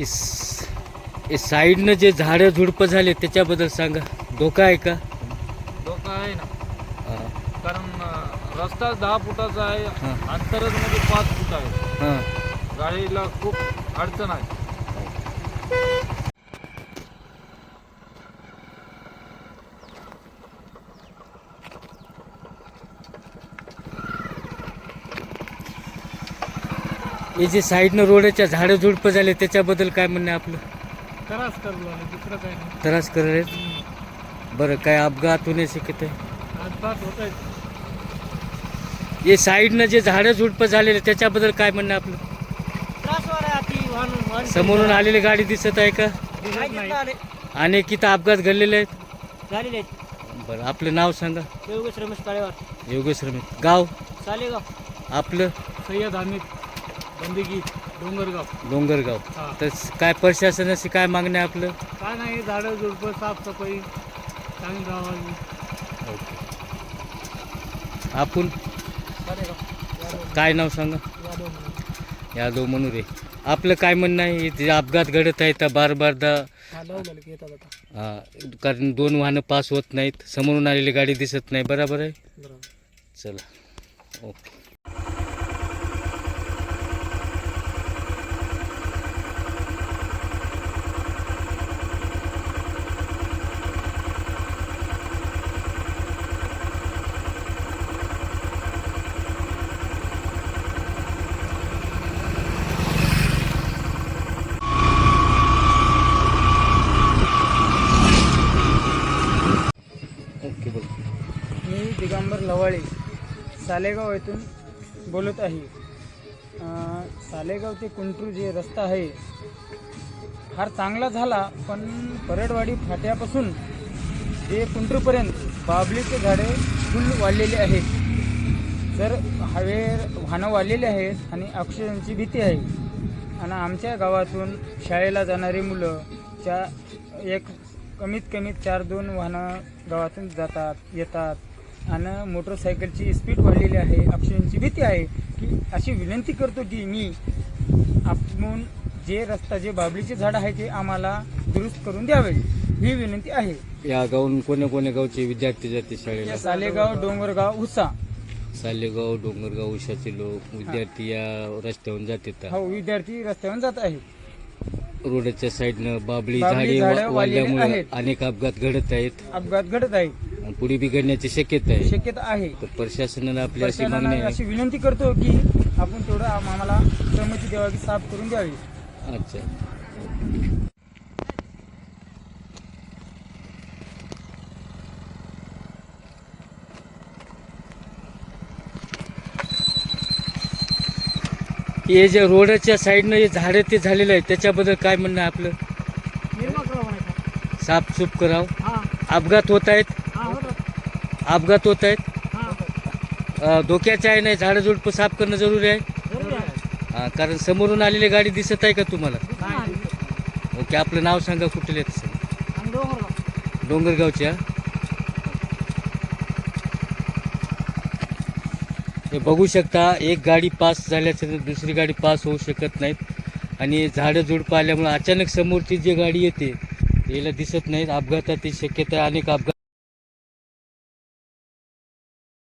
इस इस साईडनं जे झाडं झुडपं झाले त्याच्याबद्दल सांगा. धोका आहे का? धोका आहे ना. कारण रस्ता दहा फुटाचा आहे हां. अंतरच मध्ये पाच फूट आहे. हां. गाडीला खूप अडचण आहे. हे जे साईडनं रोडच्या झाडं झुडपं झाले त्याच्याबद्दल काय म्हणणं आहे आपलं? त्रास करलो दुसरं काही नाही. त्रास करत बरं काय अपघात होण्याची शक्यता आहे अपघात होत हे साईडनं जे झाडं झुडपं झालेले त्याच्याबद्दल काय म्हणणं आहे आपलं? त्रासवर आहे अति वाहन वाहन समोरून आलेली गाडी दिसत आहे का? दिसलं आले. अनेक इथं अपघात घडलेले आहेत? झालेले आहेत. बरं आपलं नाव सांगा. योगेश रमेश काळेवार योगेश रमेश. गाव? सालेगाव. आपलं? सय्यद हमीद. बंदिगी डोंगरगाव. डोंगरगाव. हा. तर काय प्रशासनाची काय मागणं आहे आपलं? काय नाही झाडं झुडपं साफसफाई चांगली राहावी. आपण काय नाव सांगा? यादव मनुरे. आपलं काय म्हणणं आहे? जे अपघात घडत आहेत बार बारदा हा आता. हा, कारण दोन वाहनं पास होत नाहीत. समोरून आलेली गाडी दिसत नाही. बरोबर आहे? चला. ओके बघ मी दिगंबर लवाळे सालेगाव येथून बोलत आहे. सालेगाव ते कुंटरू जे रस्ता आहे फार चांगला झाला पण परडवाडी फाट्यापासून ते कुंटरूपर्यंत बाबलीचे झाडे फुल वाढलेले आहेत. तर हवे वाहनं वाढलेले आहेत आणि ऑक्सिजनची भीती आहे. आणि आमच्या गावातून शाळेला जाणारी मुलं च्या एक कमीत कमी चार दोन वाहनं गावातून जातात येतात. आणि मोटरसायकलची स्पीड वाढलेली आहे. ऑक्सिजनची भीती आहे की अशी विनंती करतो की मी आपण जे रस्ता जे बाबलीचे झाड आहे ते आम्हाला दुरुस्त करून द्यावे. ही विनंती आहे. या गावून कोण्या कोण्या गावचे विद्यार्थी जाते शाळेला? सालेगाव डोंगरगाव उसा. सालेगाव डोंगरगाव उशाचे लोक विद्यार्थी या रस्त्यावरून जातात हो विद्यार्थी रस्त्यावर जात आहे रोडच्या साईडनं बाबळी बाभळी झाडे झाडं वा- वाढलेली वाढल्यामुळे आहेत. अनेक अपघात घडत आहेत. अपघात घडत आहे पुढे बिघडण्याची शक्यता आहे. शक्यता आहे. तर प्रशासनाला आपली अशी मागणी प्रशासनाला आहे. अशी विनंती करतो की आपण थोडं आम- आम्हाला सहमती द्यावा की साफ करून द्यावी. अच्छा. हे जे रोडच्या साईडनं हे झाडं ते झालेलं आहे त्याच्याबद्दल काय म्हणणं आहे आपलं? म्हणायचं. साफसूफ करावं. हा. अपघात होत आहेत. होतं अपघात होत आहेत. हा धोक्याचे आहे नाही झाडं झुडपं साफ करणं जरुरी आहे. हा, कारण समोरून आलेली गाडी दिसत आहे का तुम्हाला? ओके आपलं नाव सांगा कुठले तसं आणि डोंगरगाव. डोंगरगावच्या हे? बघू शकता एक गाडी पास झाल्याचं दुसरी गाडी पास होऊ शकत नाहीत. आणि झाडं झुडपं आल्यामुळे अचानक समोरची जी गाडी येते याला दिसत नाहीत. अपघाताची शक्यता आहे अनेक अपघात